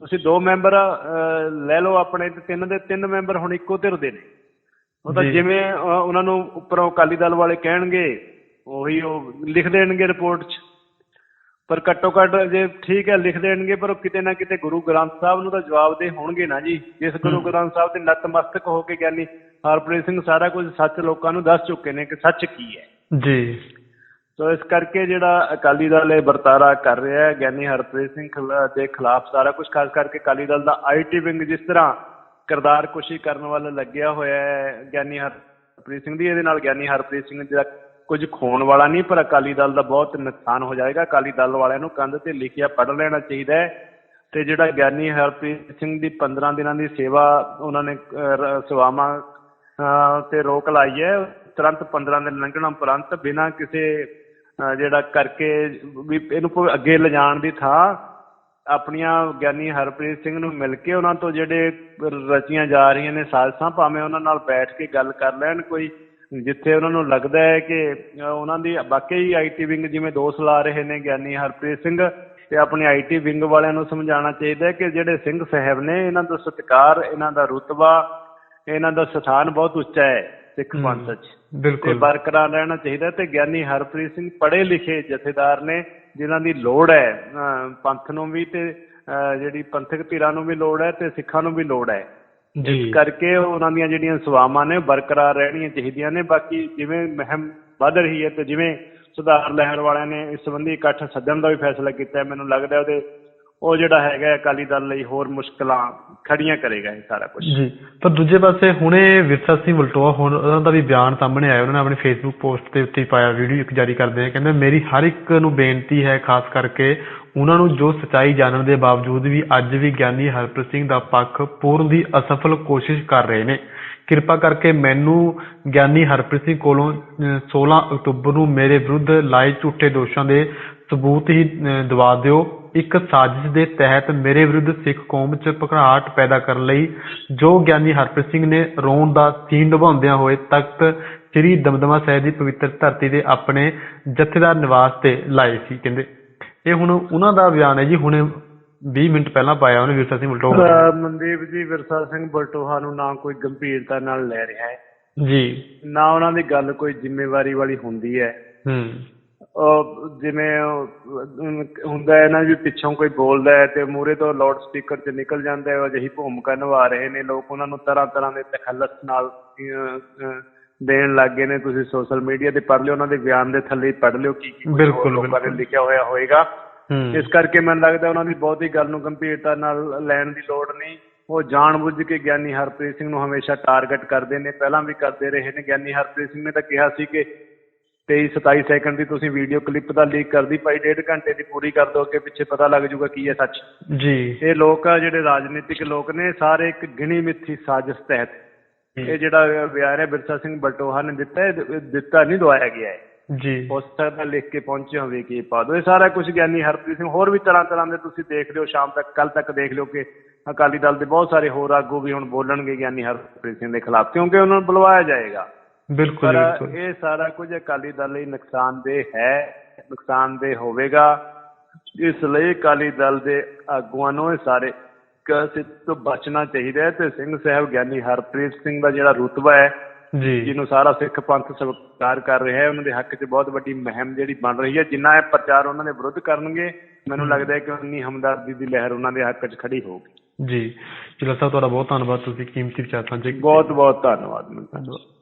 Speaker 2: ਤੁਸੀਂ ਦੋ ਮੈਂਬਰ ਲੈ ਲਓ ਆਪਣੇ ਤੇ ਤਿੰਨ ਦੇ ਤਿੰਨ ਮੈਂਬਰ ਹੁਣ ਇੱਕੋ ਧਿਰ ਦੇ ਨੇ। ਉਹ ਤਾਂ। ਜਿਵੇਂ ਉਹਨਾਂ ਨੂੰ ਉੱਪਰੋਂ ਅਕਾਲੀ ਦਲ ਵਾਲੇ ਕਹਿਣਗੇ ਉਹੀ ਉਹ ਲਿਖ ਦੇਣਗੇ ਰਿਪੋਰਟ 'ਚ। ਪਰ ਘੱਟੋ ਘੱਟ ਜੇ ਠੀਕ ਹੈ ਲਿਖ ਦੇਣਗੇ ਪਰ ਉਹ ਕਿਤੇ ਨਾ ਕਿਤੇ ਗੁਰੂ ਗ੍ਰੰਥ ਸਾਹਿਬ ਨੂੰ ਤਾਂ ਜਵਾਬ ਦੇ ਹੋਣਗੇ ਨਾ ਜੀ। ਜਿਸ ਗੁਰੂ ਗ੍ਰੰਥ ਸਾਹਿਬ ਦੇ ਨਤਮਸਤਕ ਹੋ ਕੇ ਗਿਆਨੀ ਹਰਪ੍ਰੀਤ ਸਿੰਘ ਸਾਰਾ ਕੁਝ ਸੱਚ ਲੋਕਾਂ ਨੂੰ ਦੱਸ ਚੁੱਕੇ ਨੇ ਕਿ ਸੱਚ ਕੀ ਹੈ।
Speaker 1: ਜੀ।
Speaker 2: ਸੋ ਇਸ ਕਰਕੇ ਜਿਹੜਾ ਅਕਾਲੀ ਦਲ ਇਹ ਵਰਤਾਰਾ ਕਰ ਰਿਹਾ ਹੈ ਗਿਆਨੀ ਹਰਪ੍ਰੀਤ ਸਿੰਘ ਦੇ ਖਿਲਾਫ ਸਾਰਾ ਕੁਝ ਖਾਸ ਕਰਕੇ ਅਕਾਲੀ ਦਲ ਦਾ ਆਈਟੀ ਵਿੰਗ ਜਿਸ ਤਰ੍ਹਾਂ ਕਿਰਦਾਰ ਕੁਸ਼ੀ ਕਰਨ ਵੱਲ ਲੱਗਿਆ ਹੋਇਆ ਹੈ ਗਿਆਨੀ ਹਰਪ੍ਰੀਤ ਸਿੰਘ ਦੀ ਇਹਦੇ ਨਾਲ ਗਿਆਨੀ ਹਰਪ੍ਰੀਤ ਸਿੰਘ ਦਾ ਕੁਝ ਖੋਣ ਵਾਲਾ ਨਹੀਂ, ਪਰ ਅਕਾਲੀ ਦਲ ਦਾ ਬਹੁਤ ਨੁਕਸਾਨ ਹੋ ਜਾਏਗਾ। ਅਕਾਲੀ ਦਲ ਵਾਲਿਆਂ ਨੂੰ ਕੰਧ ਤੇ ਲਿਖਿਆ ਪੜ੍ਹ ਲੈਣਾ ਚਾਹੀਦਾ ਹੈ ਤੇ ਜਿਹੜਾ ਗਿਆਨੀ ਹਰਪ੍ਰੀਤ ਸਿੰਘ ਦੀ 15 ਦਿਨਾਂ ਦੀ ਸੇਵਾ ਉਹਨਾਂ ਨੇ ਸੇਵਾਵਾਂ ਤੇ ਰੋਕ ਲਾਈ ਹੈ। ਤੁਰੰਤ 15 ਦਿਨ ਲੰਘਣ, ਉਪਰੰਤ ਬਿਨਾਂ ਕਿਸੇ ਜਿਹੜਾ ਕਰਕੇ ਵੀ ਇਹਨੂੰ ਅੱਗੇ ਲਿਜਾਣ ਦੀ ਥਾਂ ਆਪਣੀਆਂ ਗਿਆਨੀ ਹਰਪ੍ਰੀਤ ਸਿੰਘ ਨੂੰ ਮਿਲ ਕੇ ਉਹਨਾਂ ਤੋਂ ਜਿਹੜੇ ਰਚੀਆਂ ਜਾ ਰਹੀਆਂ ਨੇ ਸਾਜਸਾਂ, ਭਾਵੇਂ ਉਹਨਾਂ ਨਾਲ ਬੈਠ ਕੇ ਗੱਲ ਕਰ ਲੈਣ, ਕੋਈ ਜਿੱਥੇ ਉਹਨਾਂ ਨੂੰ ਲੱਗਦਾ ਹੈ ਕਿ ਉਹਨਾਂ ਦੀ ਵਾਕਈ ਆਈਟੀ ਵਿੰਗ ਜਿਵੇਂ ਦੋਸ਼ ਲਾ ਰਹੇ ਨੇ ਗਿਆਨੀ ਹਰਪ੍ਰੀਤ ਸਿੰਘ ਤੇ ਆਪਣੀ ਆਈਟੀ ਵਿੰਗ ਵਾਲਿਆਂ ਨੂੰ ਸਮਝਾਉਣਾ ਚਾਹੀਦਾ ਹੈ ਕਿ ਜਿਹੜੇ ਸਿੰਘ ਸਾਹਿਬ ਨੇ ਇਹਨਾਂ ਦਾ ਸਤਿਕਾਰ ਇਹਨਾਂ ਦਾ ਰੁਤਬਾ ਇਹਨਾਂ ਦਾ ਸਥਾਨ ਬਹੁਤ ਉੱਚਾ ਹੈ ਸਿੱਖ ਪੰਥ 'ਚ। ਤੇ
Speaker 1: ਬਿਲਕੁਲ
Speaker 2: ਬਰਕਰਾਰ ਰਹਿਣਾ ਚਾਹੀਦਾ ਤੇ ਗਿਆਨੀ ਹਰਪ੍ਰੀਤ ਸਿੰਘ ਪੜ੍ਹੇ ਲਿਖੇ ਜਥੇਦਾਰ ਨੇ ਜਿਨ੍ਹਾਂ ਦੀ ਲੋੜ ਹੈ ਪੰਥ ਨੂੰ ਵੀ ਤੇ ਜਿਹੜੀ ਪੰਥਕ ਧਿਰਾਂ ਨੂੰ ਵੀ ਲੋੜ ਹੈ ਤੇ ਸਿੱਖਾਂ ਨੂੰ ਵੀ ਲੋੜ ਹੈ।
Speaker 1: ਜੀ।
Speaker 2: ਕਰਕੇ ਉਹਨਾਂ ਦੀਆਂ ਜਿਹੜੀਆਂ ਸੇਵਾਵਾਂ ਨੇ ਬਰਕਰਾਰ ਰਹਿਣੀਆਂ ਚਾਹੀਦੀਆਂ ਨੇ। ਬਾਕੀ ਜਿਵੇਂ ਮਹਿਮ ਵੱਧ ਰਹੀ ਹੈ ਤੇ ਜਿਵੇਂ ਸੁਧਾਰ ਲਹਿਰ ਵਾਲਿਆਂ ਨੇ ਇਸ ਸੰਬੰਧੀ ਇਕੱਠ ਸੱਦਣ ਦਾ ਵੀ ਫੈਸਲਾ ਕੀਤਾ ਹੈ ਮੈਨੂੰ ਲੱਗਦਾ ਉਹਦੇ ਉਹ ਜਿਹੜਾ ਹੈਗਾ ਅਕਾਲੀ ਦਲ ਲਈ ਹੋਰ ਮੁਸ਼ਕਲਾਂ ਖੜੀਆਂ ਕਰੇਗਾ ਇਹ ਸਾਰਾ ਕੁਝ
Speaker 1: ਜੀ ਪਰ ਦੂਜੇ ਪਾਸੇ ਹੁਣੇ ਵਿਰਸਾ ਸਿੰਘ ਵਲਟੋਆ ਹੁਣ ਉਹਨਾਂ ਦਾ ਵੀ ਬਿਆਨ ਸਾਹਮਣੇ ਆਇਆ ਉਹਨਾਂ ਨੇ ਆਪਣੀ ਫੇਸਬੁੱਕ ਪੋਸਟ ਦੇ ਉੱਤੇ ਪਾਇਆ ਵੀਡੀਓ ਇੱਕ ਜਾਰੀ ਕਰਦੇ ਆ ਕਹਿੰਦੇ ਮੇਰੀ ਹਰ ਇੱਕ ਨੂੰ ਬੇਨਤੀ ਹੈ ਖਾਸ ਕਰਕੇ ਉਹਨਾਂ ਨੂੰ ਜੋ ਸੱਚਾਈ ਜਾਣਨ ਦੇ ਬਾਵਜੂਦ ਵੀ ਅੱਜ ਵੀ ਗਿਆਨੀ ਹਰਪ੍ਰੀਤ ਸਿੰਘ ਦਾ ਪੱਖ ਪੂਰਨ ਦੀ ਅਸਫਲ ਕੋਸ਼ਿਸ਼ ਕਰ ਰਹੇ ਨੇ। ਕਿਰਪਾ ਕਰਕੇ ਮੈਨੂੰ ਗਿਆਨੀ ਹਰਪ੍ਰੀਤ ਸਿੰਘ ਕੋਲੋਂ ਅਹ, 16 ਅਕਤੂਬਰ ਨੂੰ ਮੇਰੇ ਵਿਰੁੱਧ ਲਾਏ ਝੂਠੇ ਦੋਸ਼ਾਂ ਦੇ ਸਬੂਤ ਹੀ ਦਵਾ ਦਿਓ। ਇੱਕ ਸਾਜ਼ਿਸ਼ ਦੇ ਤਹਿਤ ਮੇਰੇ ਵਿਰੁੱਧ ਸਿੱਖ ਕੌਮ 'ਚ ਭਕੜਾਟ ਪੈਦਾ ਕਰਨ ਲਈ ਜੋ ਗਿਆਨੀ ਹਰਪ੍ਰੀਤ ਸਿੰਘ ਨੇ ਰੋਣ ਦਾ ਸੀਨ ਨਿਭਾਉਂਦਿਆਂ ਹੋਏ ਤਖਤ ਸ੍ਰੀ ਦਮਦਮਾ ਸਾਹਿਬ ਦੀ ਪਵਿੱਤਰ ਧਰਤੀ ਦੇ ਆਪਣੇ ਜਥੇਦਾਰ ਨਿਵਾਸ ਤੇ ਲਾਏ ਸੀ ਕਹਿੰਦੇ। ਇਹ ਹੁਣ ਉਹਨਾਂ ਦਾ ਬਿਆਨ ਹੈ ਜੀ ਹੁਣੇ 20 ਮਿੰਟ ਪਹਿਲਾਂ ਪਾਇਆ ਉਹਨੇ ਵਿਰਸਾ ਸਿੰਘ ਵਲਟੋਆ
Speaker 2: ਅਹ ਮਨਦੀਪ ਜੀ ਵਿਰਸਾ ਸਿੰਘ ਬਲਟੋਹਾ ਨੂੰ ਨਾ ਕੋਈ ਗੰਭੀਰਤਾ ਨਾਲ ਲੈ ਰਿਹਾ ਹੈ।
Speaker 1: ਜੀ।
Speaker 2: ਨਾ ਉਹਨਾਂ ਦੀ ਗੱਲ ਕੋਈ ਜ਼ਿੰਮੇਵਾਰੀ ਵਾਲੀ ਹੁੰਦੀ ਹੈ।
Speaker 1: ਹੂੰ।
Speaker 2: ਉਹ ਜਿਵੇਂ ਉਹ, ਹੁੰਦਾ ਹੈ ਨਾ ਵੀ ਪਿੱਛੋਂ ਕੋਈ ਬੋਲਦਾ ਹੈ ਤੇ ਮੂਰੇ ਤੋਂ ਲਾਊਡ ਸਪੀਕਰ 'ਚ ਨਿਕਲ ਜਾਂਦਾ ਹੈ ਉਹ ਅਜਿਹੀ ਭੂਮਿਕਾ ਨਿਭਾ ਰਹੇ ਨੇ। ਲੋਕ ਉਹਨਾਂ ਨੂੰ ਤਰ੍ਹਾਂ ਤਰ੍ਹਾਂ ਦੇ ਤਖੱਲਸ ਨਾਲ ਅਹ, ਅਹ, ਦੇਣ ਲੱਗ ਗਏ ਨੇ ਤੁਸੀਂ ਸੋਸ਼ਲ ਮੀਡੀਆ ਤੇ ਪੜ੍ਹ ਲਿਓ ਉਹਨਾਂ ਦੇ ਬਿਆਨ ਦੇ ਥੱਲੇ ਪੜ੍ਹ ਲਿਓ ਕੀ ਕੀ
Speaker 1: ਬਿਲਕੁਲ,
Speaker 2: ਲੋਕਾਂ ਨੇ। ਲਿਖਿਆ ਹੋਇਆ ਹੋਏਗਾ। ਇਸ ਕਰਕੇ ਮੈਨੂੰ ਲੱਗਦਾ ਉਹਨਾਂ ਦੀ ਬਹੁਤੀ ਗੱਲ ਨੂੰ ਗੰਭੀਰਤਾ ਨਾਲ ਲੈਣ ਦੀ ਲੋੜ ਨਹੀਂ। ਉਹ ਜਾਣਬੁੱਝ ਕੇ ਗਿਆਨੀ ਹਰਪ੍ਰੀਤ ਸਿੰਘ ਨੂੰ ਹਮੇਸ਼ਾ ਟਾਰਗੇਟ ਕਰਦੇ ਨੇ ਪਹਿਲਾਂ ਵੀ ਕਰਦੇ ਰਹੇ ਨੇ। ਗਿਆਨੀ ਹਰਪ੍ਰੀਤ ਸਿੰਘ ਨੇ ਤਾਂ ਕਿਹਾ ਸੀ ਕਿ 23 27 ਸੈਕਿੰਡ ਦੀ ਤੁਸੀਂ ਵੀਡੀਓ ਕਲਿੱਪ ਦਾ ਲੀਕ ਕਰਦੀ ਭਾਈ ਡੇਢ ਘੰਟੇ ਦੀ ਪੂਰੀ ਕਰ ਦੋ ਅੱਗੇ ਪਿੱਛੇ ਪਤਾ ਲੱਗ ਜਾਊਗਾ ਕੀ ਹੈ ਸੱਚ।
Speaker 1: ਜੀ।
Speaker 2: ਇਹ ਲੋਕ ਆ ਜਿਹੜੇ ਰਾਜਨੀਤਿਕ ਲੋਕ ਨੇ ਸਾਰੇ ਇੱਕ ਗਿਣੀ ਮਿੱਥੀ ਸਾਜ਼ਿਸ਼ ਤਹਿਤ। ਇਹ ਜਿਹੜਾ ਵਿਆਹ ਹੈ ਬਿਰਸਾ ਸਿੰਘ ਬਲਟੋਹਾ ਨੇ ਦਿੱਤਾ ਹੈ ਇਹ ਦਿੱਤਾ ਨਹੀਂ ਦਵਾਇਆ ਗਿਆ ਹੈ।
Speaker 1: ਜੀ।
Speaker 2: ਹੋ ਸਕਦਾ ਲਿਖ ਕੇ ਪਹੁੰਚੇ ਹੋਵੇ ਕਿ ਪਾ ਦੋ ਇਹ ਸਾਰਾ ਕੁਝ ਗਿਆਨੀ ਹਰਪ੍ਰੀਤ ਸਿੰਘ ਹੋਰ ਵੀ ਤਰ੍ਹਾਂ ਤਰ੍ਹਾਂ ਦੇ ਤੁਸੀਂ ਦੇਖ ਲਿਓ ਸ਼ਾਮ ਤੱਕ ਕੱਲ ਤੱਕ ਦੇਖ ਲਿਓ ਕਿ ਅਕਾਲੀ ਦਲ ਦੇ ਬਹੁਤ ਸਾਰੇ ਹੋਰ ਆਗੂ ਵੀ ਹੁਣ ਬੋਲਣਗੇ ਗਿਆਨੀ ਹਰਪ੍ਰੀਤ ਸਿੰਘ ਦੇ ਖਿਲਾਫ ਕਿਉਂਕਿ ਉਹਨਾਂ ਨੂੰ ਬੁਲਵਾਇਆ ਜਾਏਗਾ।
Speaker 1: ਬਿਲਕੁਲ।
Speaker 2: ਇਹ ਸਾਰਾ ਕੁਝ ਅਕਾਲੀ ਦਲ ਲਈ ਨੁਕਸਾਨਦੇਹ ਹੈ ਨੁਕਸਾਨਦੇਹ ਹੋਵੇਗਾ। ਇਸ ਲਈ ਅਕਾਲੀ ਦਲ ਦੇ ਆਗੂਆਂ ਨੂੰ ਇਹ ਸਾਰੇ ਕਸੇ ਤੋਂ ਬਚਣਾ ਚਾਹੀਦਾ ਹੈ ਤੇ ਸਿੰਘ ਸਾਹਿਬ ਗਿਆਨੀ ਹਰਪ੍ਰੀਤ ਸਿੰਘ ਦਾ ਜਿਹੜਾ ਰੁਤਬਾ ਹੈ
Speaker 1: ਜੀ।
Speaker 2: ਜਿਹਨੂੰ ਸਾਰਾ ਸਿੱਖ ਪੰਥ ਸਵੀਕਾਰ ਕਰ ਰਿਹਾ ਹੈ ਉਹਨਾਂ ਦੇ ਹੱਕ 'ਚ ਬਹੁਤ ਵੱਡੀ ਮੁਹਿੰਮ ਜਿਹੜੀ ਬਣ ਰਹੀ ਹੈ। ਜਿੰਨਾ ਇਹ ਪ੍ਰਚਾਰ ਉਹਨਾਂ ਦੇ ਵਿਰੁੱਧ ਕਰਨਗੇ ਮੈਨੂੰ ਲੱਗਦਾ ਹੈ ਕਿ ਉਨੀ ਹਮਦਰਦੀ ਦੀ ਲਹਿਰ ਉਹਨਾਂ ਦੇ ਹੱਕ 'ਚ ਖੜੀ ਹੋਊਗੀ।
Speaker 1: ਜੀ। ਚਲੋ ਸਾਹਿਬ ਤੁਹਾਡਾ ਬਹੁਤ ਧੰਨਵਾਦ। ਤੁਸੀਂ ਕੀਮਤੀ ਵਿਚਾਰ ਸਾਂਝੇ ਕੀਤੇ।
Speaker 2: ਬਹੁਤ ਬਹੁਤ ਧੰਨਵਾਦ ਮਿਲਦਾ
Speaker 1: ਧੰਨਵਾਦ।